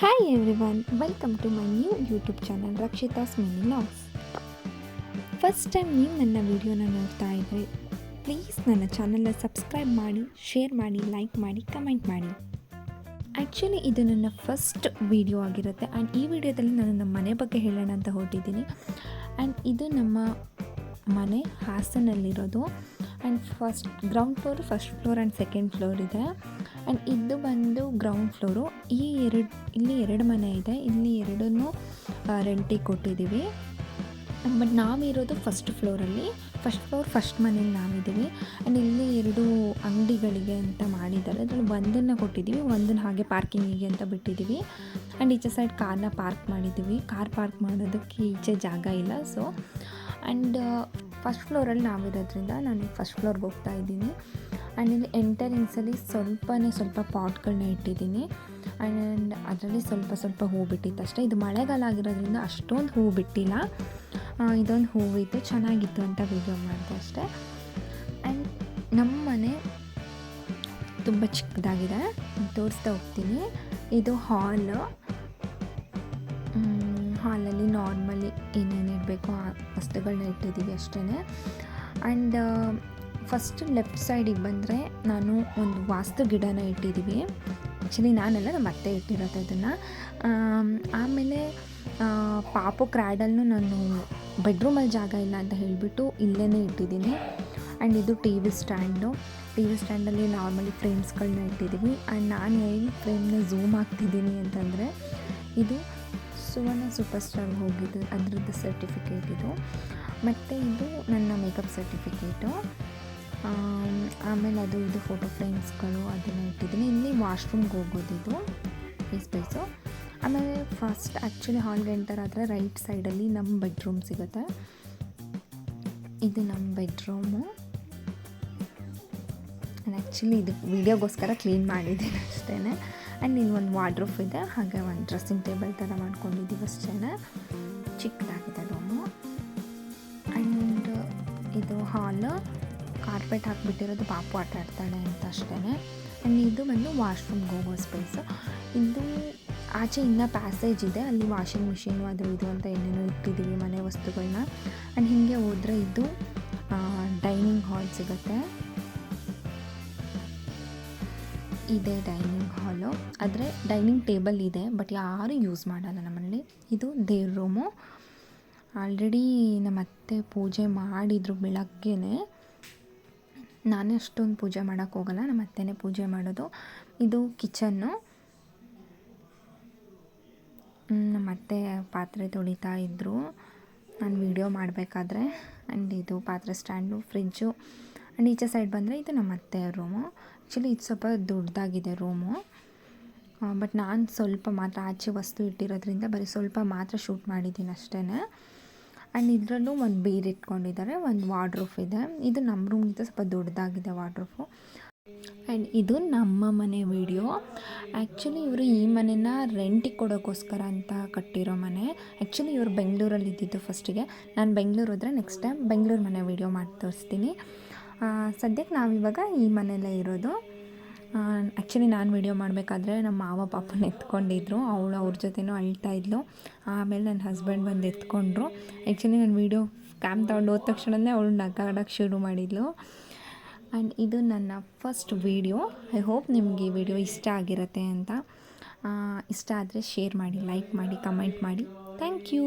Hi everyone welcome to my new YouTube channel Rakshitha's mini vlogs first time ನೀವು ನನ್ನ ವಿಡಿಯೋನ ನೋಡ್ತಾ ಇದ್ರೆ ಪ್ಲೀಸ್ ನನ್ನ ಚಾನಲ್ನ ಸಬ್ಸ್ಕ್ರೈಬ್ ಮಾಡಿ ಶೇರ್ ಮಾಡಿ ಲೈಕ್ ಮಾಡಿ ಕಮೆಂಟ್ ಮಾಡಿ. ಆ್ಯಕ್ಚುಲಿ ಇದು ನನ್ನ ಫಸ್ಟ್ ವಿಡಿಯೋ ಆಗಿರುತ್ತೆ. ಆ್ಯಂಡ್ ಈ ವಿಡಿಯೋದಲ್ಲಿ ನಾನು ನಮ್ಮ ಮನೆ ಬಗ್ಗೆ ಹೇಳೋಣ ಅಂತ ಹೊರಟಿದ್ದೀನಿ. ಆ್ಯಂಡ್ ಇದು ನಮ್ಮ ಮನೆ ಹಾಸನಲ್ಲಿರೋದು. And first ground floor first floor and second floor ಇದೆ. ಆ್ಯಂಡ್ ಇದು ಬಂದು ಗ್ರೌಂಡ್ ಫ್ಲೋರು ಈ ಎರಡು, ಇಲ್ಲಿ ಎರಡು ಮನೆ ಇದೆ. ಇಲ್ಲಿ ಎರಡನ್ನೂ ರೆಂಟಿಗೆ ಕೊಟ್ಟಿದ್ದೀವಿ. ಬಟ್ ನಾವಿರೋದು ಫಸ್ಟ್ ಫ್ಲೋರಲ್ಲಿ ಫಸ್ಟ್ ಫ್ಲೋರ್ ಫಸ್ಟ್ ಮನೇಲಿ ನಾವಿದ್ದೀವಿ. ಆ್ಯಂಡ್ ಇಲ್ಲಿ ಎರಡು ಅಂಗಡಿಗಳಿಗೆ ಅಂತ ಮಾಡಿದ್ದಾರೆ. ಅದರಲ್ಲಿ ಒಂದನ್ನು ಕೊಟ್ಟಿದ್ದೀವಿ. ಒಂದನ್ನು ಹಾಗೆ ಪಾರ್ಕಿಂಗಿಗೆ ಅಂತ ಬಿಟ್ಟಿದ್ದೀವಿ. ಆ್ಯಂಡ್ ಈಚೆ ಸೈಡ್ ಕಾರ್ನ ಪಾರ್ಕ್ ಮಾಡಿದ್ದೀವಿ. ಕಾರ್ ಪಾರ್ಕ್ ಮಾಡೋದಕ್ಕೆ ಈಚೆ ಜಾಗ ಇಲ್ಲ. ಸೊ ಆ್ಯಂಡ್ ಫಸ್ಟ್ ಫ್ಲೋರಲ್ಲಿ ನಾವಿರೋದ್ರಿಂದ ನಾನು ಫಸ್ಟ್ ಫ್ಲೋರ್ಗೆ ಹೋಗ್ತಾ ಇದ್ದೀನಿ. ಆ್ಯಂಡ್ ಇಲ್ಲಿ ಎಂಟರಿಂಗ್ಸಲ್ಲಿ ಸ್ವಲ್ಪನೇ ಸ್ವಲ್ಪ ಪಾಟ್ಗಳನ್ನ ಇಟ್ಟಿದ್ದೀನಿ. ಆ್ಯಂಡ್ ಅದರಲ್ಲಿ ಸ್ವಲ್ಪ ಸ್ವಲ್ಪ ಹೂ ಬಿಟ್ಟಿತ್ತು ಅಷ್ಟೇ. ಇದು ಮಳೆಗಾಲ ಆಗಿರೋದ್ರಿಂದ ಅಷ್ಟೊಂದು ಹೂ ಬಿಟ್ಟಿಲ್ಲ. ಇದೊಂದು ಹೂವಿತ್ತು. ಚೆನ್ನಾಗಿತ್ತು ಅಂತ ವಿಡಿಯೋ ಮಾಡಿದೆ ಅಷ್ಟೇ. ಆ್ಯಂಡ್ ನಮ್ಮ ಮನೆ ತುಂಬ ಚಿಕ್ಕದಾಗಿದೆ. ತೋರಿಸ್ತಾ ಹೋಗ್ತೀನಿ. ಇದು ಹಾಲು ಹಾಲಲ್ಲಿ ನಾರ್ಮಲಿ ಏನೇನು ಇಡಬೇಕು ಆ ವಸ್ತುಗಳನ್ನ ಇಟ್ಟಿದ್ದೀವಿ ಅಷ್ಟೇ ಆ್ಯಂಡ್ ಫಸ್ಟ್ ಲೆಫ್ಟ್ ಸೈಡಿಗೆ ಬಂದರೆ ನಾನು ಒಂದು ವಾಸ್ತು ಗಿಡನ ಇಟ್ಟಿದ್ದೀವಿ. ಆ್ಯಕ್ಚುಲಿ ನಾನೆಲ್ಲ ನಮ್ಮ ಅತ್ತೆ ಇಟ್ಟಿರೋದು ಅದನ್ನು. ಆಮೇಲೆ ಪಾಪು ಕ್ರ್ಯಾಡಲ್ನು ನಾನು ಬೆಡ್ರೂಮಲ್ಲಿ ಜಾಗ ಇಲ್ಲ ಅಂತ ಹೇಳಿಬಿಟ್ಟು ಇಲ್ಲೇ ಇಟ್ಟಿದ್ದೀನಿ. ಆ್ಯಂಡ್ ಇದು T V stand. T V ಸ್ಟ್ಯಾಂಡಲ್ಲಿ normally ಫ್ರೇಮ್ಸ್ಗಳನ್ನ ಇಟ್ಟಿದ್ದೀವಿ. ಆ್ಯಂಡ್ ನಾನು ಏನು ಫ್ರೇಮ್ನ ಝೂಮ್ ಆಗ್ತಿದ್ದೀನಿ ಅಂತಂದರೆ, ಇದು ಸುವರ್ಣ ಸೂಪರ್ ಸ್ಟಾರ್ಗೆ ಹೋಗಿದ್ದು, ಅದರದ್ದು ಸರ್ಟಿಫಿಕೇಟ್ ಇದು. ಮತ್ತು ಇದು ನನ್ನ ಮೇಕಪ್ ಸರ್ಟಿಫಿಕೇಟು ಆಮೇಲೆ ಅದು, ಇದು ಫೋಟೋ ಫ್ರೇಮ್ಸ್ಗಳು ಅದನ್ನು ಇಟ್ಟಿದ್ದೀನಿ. ಇಲ್ಲಿ ವಾಶ್ರೂಮ್ಗೆ ಹೋಗೋದಿದು ಈ ಸ್ಪೇಸು ಆಮೇಲೆ ಫಸ್ಟ್ ಆ್ಯಕ್ಚುಲಿ ಹಾಲ್ಗೆ ಎಂಟರ್ ಆದರೆ ರೈಟ್ ಸೈಡಲ್ಲಿ ನಮ್ಮ ಬೆಡ್ರೂಮ್ ಸಿಗುತ್ತೆ. ಇದು ನಮ್ಮ ಬೆಡ್ರೂಮು ನಾನು ಆ್ಯಕ್ಚುಲಿ ಇದು ವೀಡಿಯೋಗೋಸ್ಕರ ಕ್ಲೀನ್ ಮಾಡಿದ್ದೀನಿ ಅಷ್ಟೇ ಆ್ಯಂಡ್ ಇಲ್ಲಿ ಒಂದು ವಾಡ್ರೂಫ್ ಇದೆ. ಹಾಗೆ ಒಂದು ಡ್ರೆಸ್ಸಿಂಗ್ ಟೇಬಲ್ ಥರ ಮಾಡ್ಕೊಂಡಿದ್ದೀವಿ ಅಷ್ಟೇ ಚಿಕ್ಕದಾಗಿದೆ ರೂಮು ಆ್ಯಂಡ್ ಇದು ಹಾಲ್ ಕಾರ್ಪೆಟ್ ಹಾಕ್ಬಿಟ್ಟಿರೋದು ಪಾಪು ಆಟ ಆಡ್ತಾಳೆ ಅಂತ ಅಷ್ಟೇ ಆ್ಯಂಡ್ ಇದು ಬಂದು ವಾಶ್ರೂಮ್ಗೆ ಹೋಗೋ ಸ್ಪೇಸು ಇದು ಆಚೆ ಇನ್ನೂ ಪ್ಯಾಸೇಜ್ ಇದೆ. ಅಲ್ಲಿ ವಾಷಿಂಗ್ ಮಿಷಿನು ಅದು ಇದು ಅಂತ ಏನೇನೋ ಇಟ್ಟಿದ್ದೀವಿ ಮನೆ ವಸ್ತುಗಳನ್ನ ಆ್ಯಂಡ್ ಹೀಗೆ ಹೋದರೆ ಇದು ಡೈನಿಂಗ್ ಹಾಲ್ ಸಿಗುತ್ತೆ. ಇದೆ ಡೈನಿಂಗ್ ಹಾಲು. ಆದರೆ ಡೈನಿಂಗ್ ಟೇಬಲ್ ಇದೆ, ಬಟ್ ಯಾರೂ ಯೂಸ್ ಮಾಡಲ್ಲ ನಮ್ಮಲ್ಲಿ. ಇದು ದೇವ್ರ ರೂಮು. ಆಲ್ರೆಡಿ ನಮ್ಮ ಅತ್ತೆ ಪೂಜೆ ಮಾಡಿದರು ಬೆಳಗ್ಗೆನೆ. ನಾನೇ ಅಷ್ಟೊಂದು ಪೂಜೆ ಮಾಡೋಕ್ಕೆ ಹೋಗಲ್ಲ, ನಮ್ಮ ಅತ್ತೆನೇ ಪೂಜೆ ಮಾಡೋದು. ಇದು ಕಿಚನ್ನು. ನಮ್ಮ ಅತ್ತೆ ಪಾತ್ರೆ ತೊಳಿತಾ ಇದ್ದರು ನಾನು ವೀಡಿಯೋ ಮಾಡಬೇಕಾದ್ರೆ. ಆ್ಯಂಡ್ ಇದು ಪಾತ್ರೆ ಸ್ಟ್ಯಾಂಡು ಫ್ರಿಜ್ಜು ಆ್ಯಂಡ್ ಈಚೆ ಸೈಡ್ ಬಂದರೆ ಇದು ನಮ್ಮ ಅತ್ತೆ ರೂಮು. ಆ್ಯಕ್ಚುಲಿ ಇದು ಸ್ವಲ್ಪ ದೊಡ್ಡದಾಗಿದೆ ರೂಮು ಬಟ್ ನಾನು ಸ್ವಲ್ಪ ಮಾತ್ರ ಆಚೆ ವಸ್ತು ಇಟ್ಟಿರೋದ್ರಿಂದ ಬರೀ ಸ್ವಲ್ಪ ಮಾತ್ರ ಶೂಟ್ ಮಾಡಿದ್ದೀನಿ ಅಷ್ಟೇ ಆ್ಯಂಡ್ ಇದರಲ್ಲೂ ಒಂದು ಬೀರ್ ಇಟ್ಕೊಂಡಿದ್ದಾರೆ, ಒಂದು ವಾರ್ಡ್ರೂಫ್ ಇದೆ. ಇದು ನಮ್ಮ ರೂಮ್ಗಿಂತ ಸ್ವಲ್ಪ ದೊಡ್ಡದಾಗಿದೆ ವಾರ್ಡ್ರೂಫು ಆ್ಯಂಡ್ ಇದು ನಮ್ಮ ಮನೆ ವಿಡಿಯೋ ಆ್ಯಕ್ಚುಲಿ ಇವರು ಈ ಮನೆನ ರೆಂಟಿಗೆ ಕೊಡೋಕ್ಕೋಸ್ಕರ ಅಂತ ಕಟ್ಟಿರೋ ಮನೆ. ಆ್ಯಕ್ಚುಲಿ ಇವರು ಬೆಂಗಳೂರಲ್ಲಿ ಇದ್ದಿದ್ದು ಫಸ್ಟಿಗೆ ನಾನು ಬೆಂಗಳೂರು ಹೋದರೆ ನೆಕ್ಸ್ಟ್ ಟೈಮ್ ಬೆಂಗಳೂರು ಮನೆ ವಿಡಿಯೋ ಮಾಡಿ ತೋರಿಸ್ತೀನಿ. ಸದ್ಯಕ್ಕೆ ನಾವಿವಾಗ ಈ ಮನೆಯಲ್ಲೇ ಇರೋದು. ಆ್ಯಕ್ಚುಲಿ ನಾನು ವೀಡಿಯೋ ಮಾಡಬೇಕಾದ್ರೆ ನಮ್ಮ ಮಾವ ಪಾಪನ ಎತ್ಕೊಂಡಿದ್ರು. ಅವಳು ಅವ್ರ ಜೊತೆನೂ ಅಳ್ತಾ ಇದ್ಲು. ಆಮೇಲೆ ನನ್ನ ಹಸ್ಬೆಂಡ್ ಬಂದು ಎತ್ಕೊಂಡ್ರು. ಆ್ಯಕ್ಚುಲಿ ನಾನು ವೀಡಿಯೋ ಕ್ಯಾಮ್ ತೊಗೊಂಡು ಹೋದ ತಕ್ಷಣವೇ ಅವಳು ನಗಾಡೋಕ್ಕೆ ಶುರು ಮಾಡಿದ್ಲು. ಆ್ಯಂಡ್ ಇದು ನನ್ನ ಫಸ್ಟ್ ವೀಡಿಯೋ ಐ ಹೋಪ್ ನಿಮಗೆ ಈ ವಿಡಿಯೋ ಇಷ್ಟ ಆಗಿರುತ್ತೆ ಅಂತ. ಇಷ್ಟ ಆದರೆ ಶೇರ್ ಮಾಡಿ ಲೈಕ್ ಮಾಡಿ ಕಮೆಂಟ್ ಮಾಡಿ. Thank you